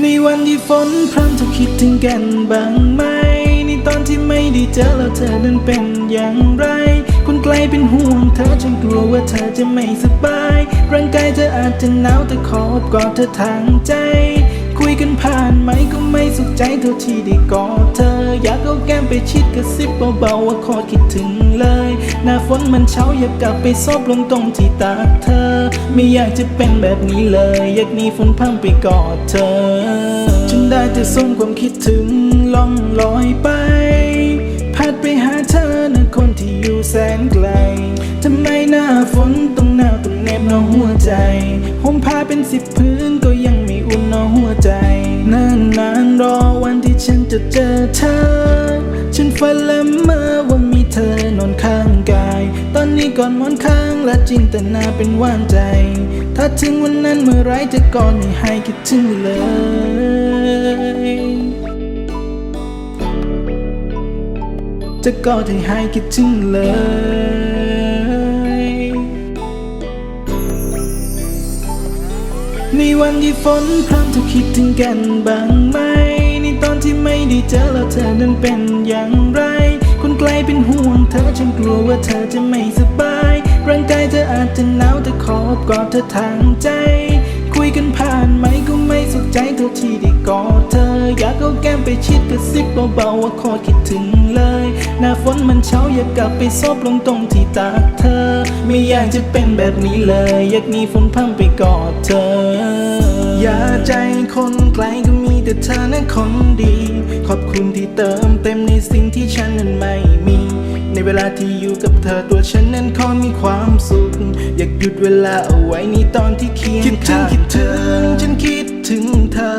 ในวันที่ฝนพรำเธอคิดถึงกันบ้างไหม ในตอนที่ไม่ได้เจอแล้วเธอนั้นเป็นอย่างไร คนไกลเป็นห่วงเธอฉันกลัวว่าเธอจะไม่สบาย ร่างกายเธออาจจะหนาวแต่ขอบกอดเธอทางใจ คุยกันผ่านไหมก็ไม่สุขใจเท่าที่ได้กอดเธอ อยากเอาแก้มไปชิดกระซิบเบาๆว่าโคตรคิดถึงเลย หน้าฝนมันเช้าอยากกลับไปซบลงตรงที่ตาเธอ ไม่อยากจะเป็นแบบนี้เลย อยากหนีฝนพังไปกอดเธอฉันได้แต่ส่งความคิดถึงล่องลอยไป พัดไปหาเธอนะคนที่อยู่แสนไกลทำไมหน้าฝนต้องหนาวต้องเหน็บนอหัวใจห่มผ้าเป็นสิบพื้นก็ยังไม่อุ่นนอหัวใจนานนานๆรอวันที่ฉันจะเจอเธอ ฉันฝันละเมอว่ามีเธอนอนข้าง นี้ก่อนมอนข้างและจินตนาเป็นว่านใจ ถ้าถึงวันนั้นเมื่อไรจะก่อนให้หายคิดถึงเลยจะกอดให้หายคิดถึงเลยในวันที่ฝนพรำเธอคิดถึงกันบ้างไหม ในตอนที่ไม่ได้เจอแล้วเธอนั้นเป็นอย่างไร กลเป็นห่วงเธอฉันกลัวว่าเธอจะไม่สบายร่างกายเธออาจจะหนาวแต่ขอบกอดเธอทางใจ คุยกันผ่านไหมก็ไม่สุขใจเท่าที่ได้กอดเธอ อยากเอาแก้มไปชิดกระซิบเบาๆว่าโคตรคิดถึงเลย หน้าฝนมันเช้าอยากกลับไปซบลงตรงที่ตากเธอ ไม่อยากจะเป็นแบบนี้เลย อยากหนีฝนพังไปกอดเธอ อย่าใจคนไกลก็มี แต่เธอนั้นคนดี ขอบคุณที่เติมเต็มในสิ่งที่ฉันนั้นไม่มี ในเวลาที่อยู่กับเธอตัวฉันนั้นขอมีความสุข อยากหยุดเวลาเอาไว้ในตอนที่เคียงข้างคิดถึงฉันคิดถึงเธอ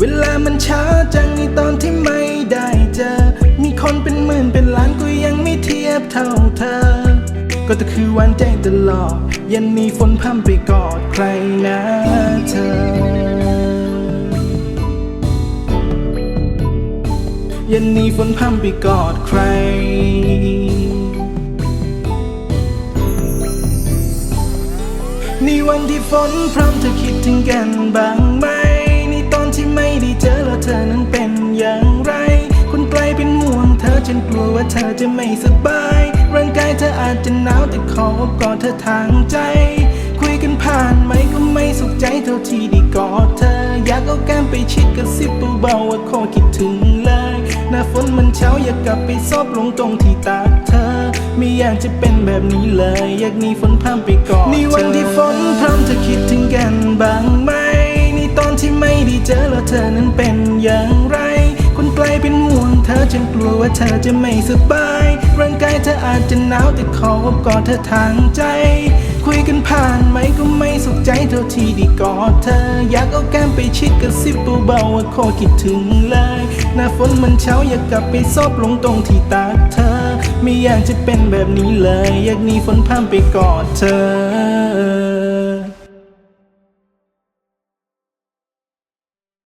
เวลามันช้าจังในตอนที่ไม่ได้เจอ มีคนเป็นหมื่นเป็นล้านก็ยังไม่เทียบเท่าเธอ ก็เธอคือวันใจตลอดยันมีฝนพร่ำไปกอดใครนะเธอ ยันนี้ฝนพร่ำไปกอดใครในวันที่ฝนพร่ำเธอคิดถึงกันบ้างไหมในตอนที่ไม่ได้เจอแล้วเธอนั้นเป็นอย่างไร คนไกลเป็นห่วงเธอฉันกลัวว่าเธอจะไม่สบาย ร่างกายเธออาจจะหนาวแต่ขอกอดเธอทางใจ คุยกันผ่านไหมก็ ใจเท่าที่ได้กอดเธอ อยากเอาแก้มไปชิดกระซิบเบาๆว่าโคตรคิดถึงเลย หน้าฝนมันเช้าอยากกลับไปซบลงตรงที่ตาเธอ ไม่อยากจะเป็นแบบนี้เลย อยากหนีฝนพร่ำไปก่อนในวันที่ฝนพรำเธอคิดถึงกันบ้างไหมในตอนที่ไม่ได้เจอแล้วเธอนั้นเป็นอย่างไรคนไกลเป็นห่วงเธอฉันกลัวว่าเธอจะไม่สบาย ร่างกายเธออาจจะหนาวแต่ขอบกอดเธอทางใจ ใจเท่าที่ได้กอดเธอ อยากเอาแก้มไปชิดกระซิบเบาๆว่าโคตรคิดถึงเลย หน้าฝนมันเช้าอยากกลับไปซบลงตรงที่ตาเธอ ไม่อยากจะเป็นแบบนี้เลย อยากหนีฝนพามไปกอดเธอ